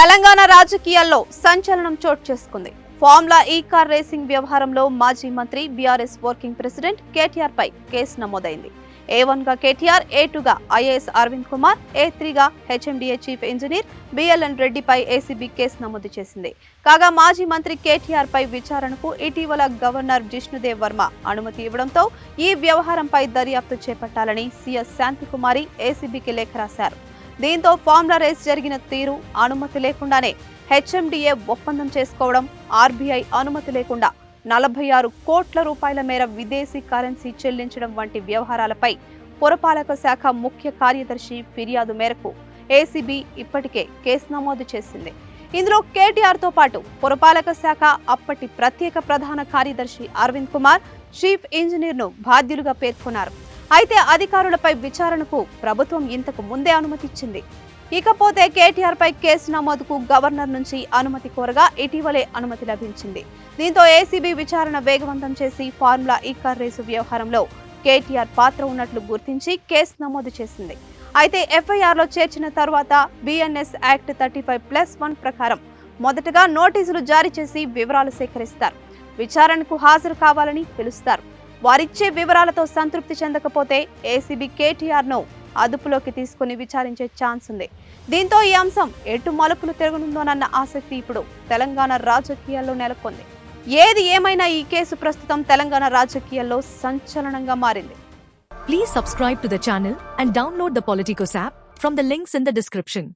తెలంగాణ రాజకీయాల్లో సంచలనం చోటు చేసుకుంది. ఫార్ములా ఈ కార్ రేసింగ్ వ్యవహారంలో మాజీ మంత్రి బీఆర్ఎస్ వర్కింగ్ ప్రెసిడెంట్ కేటీఆర్ పై కేసు నమోదైంది. ఏ వన్గా కేటీఆర్ ఏ టూగా ఐఏఎస్ అరవింద్ కుమార్ ఏ త్రీగా హెచ్ఎండిఏ చీఫ్ ఇంజనీర్ బిఎల్ఎన్ రెడ్డిపై ఏసీబీ కేసు నమోదు చేసింది. కాగా మాజీ మంత్రి కేటీఆర్ పై విచారణకు ఇటీవల గవర్నర్ జిష్ణుదేవ్ వర్మ అనుమతి ఇవ్వడంతో ఈ వ్యవహారంపై దర్యాప్తు చేపట్టాలని సీఎస్ శాంతికుమారి ఏసీబీకి లేఖ రాశారు. దీంతో ఫార్ములా రేస్ జరిగిన తీరు అనుమతి లేకుండానే హెచ్ఎండిఏ ఒప్పందం చేసుకోవడం ఆర్బీఐ అనుమతి లేకుండా నలభై ఆరు కోట్ల రూపాయల మేర విదేశీ కరెన్సీ చెల్లించడం వంటి వ్యవహారాలపై పురపాలక శాఖ ముఖ్య కార్యదర్శి ఫిర్యాదు మేరకు ఏసీబీ ఇప్పటికే కేసు నమోదు చేసింది. ఇందులో కేటీఆర్తో పాటు పురపాలక శాఖ అప్పటి ప్రత్యేక ప్రధాన కార్యదర్శి అరవింద్ కుమార్ చీఫ్ ఇంజనీర్ను బాధ్యులుగా పేర్కొన్నారు. అయితే అధికారులపై విచారణకు ప్రభుత్వం ఇంతకు ముందే అనుమతిచ్చింది. ఇకపోతే కేటీఆర్పై కేసు నమోదుకు గవర్నర్ నుంచి అనుమతి కోరగా ఇటీవలే అనుమతి లభించింది. దీంతో ఏసీబీ విచారణ వేగవంతం చేసి ఫార్ములా ఈ రేసు వ్యవహారంలో కేటీఆర్ పాత్ర ఉన్నట్లు గుర్తించి కేసు నమోదు చేసింది. అయితే ఎఫ్ఐఆర్లో చేర్చిన తర్వాత BNS act thirty five plus one ప్రకారం మొదటగా నోటీసులు జారీ చేసి వివరాలు సేకరిస్తారు. విచారణకు హాజరు కావాలని పిలుస్తారు. వారిచ్చే వివరాలతో సంతృప్తి చెందకపోతే ఏసీబీ కేటీఆర్ను అదుపులోకి తీసుకుని విచారించే ఛాన్స్ ఉంది. దీంతో ఈ అంశం ఎటు మలుపులు తిరగనుందోనన్న ఆసక్తి ఇప్పుడు తెలంగాణ రాజకీయాల్లో నెలకొంది. ఏది ఏమైనా ఈ కేసు ప్రస్తుతం తెలంగాణ రాజకీయాల్లో సంచలనంగా మారింది. Please subscribe to the channel and download the Politicos app from the links in the description